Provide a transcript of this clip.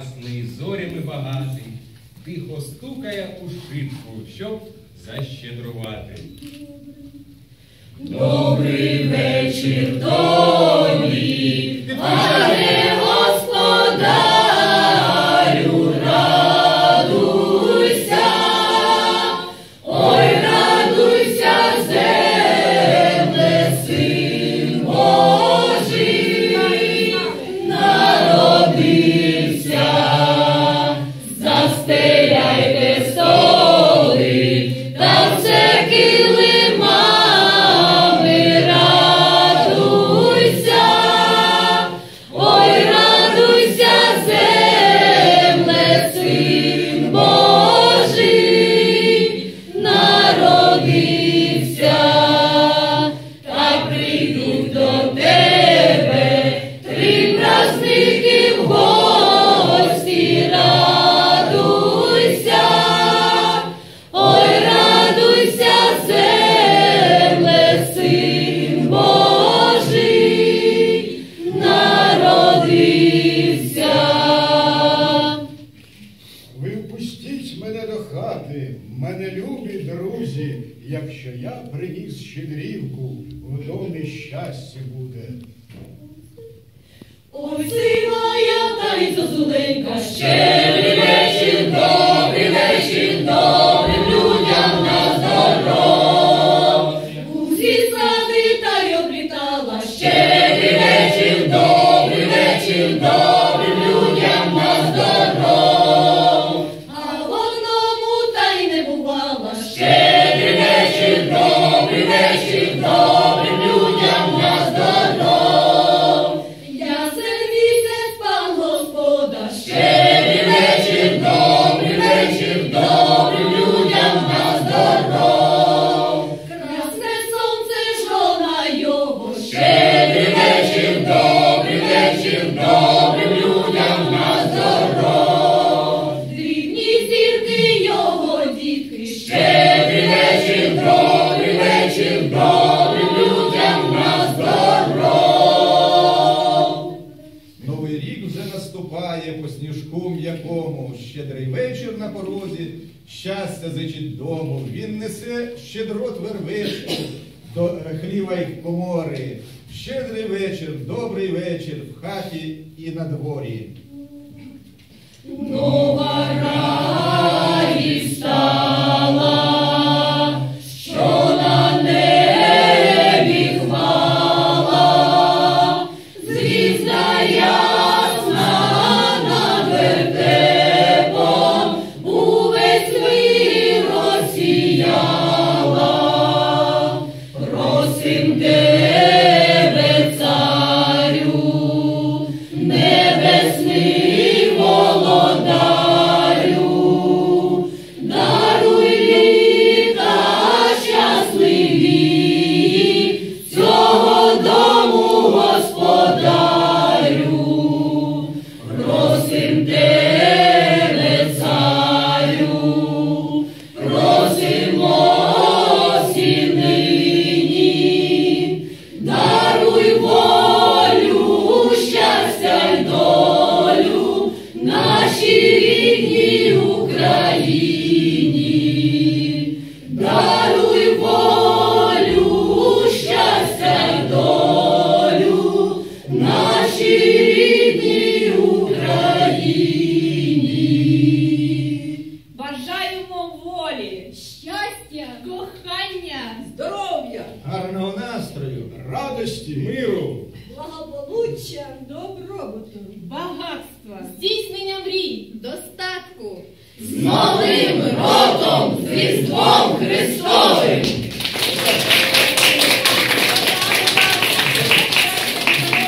ясний, зорями багатий, тихо стукає у шибку, щоб защедрувати. Добрий вечір тобі, друзі, якщо я приніс щедрівку, в домі щастя буде. Ой, сивая та й зозуленька, щедрий сніжку м'якому, щедрий вечір на порозі, щастя зичить дому. Він несе щедрот вервечку до хліва й комори. Щедрий вечір, добрий вечір в хаті і на дворі. Нашій рідній Україні, даруй волю, щастя долю нашій рідній Україні. Бажаємо волі, щастя, кохання, здоров'я, Гарного настрою, Радості, миру, благополуччя, добробуту, багатства, здійснення мрій, достатку. З новим роком, з Різдвом Христовим!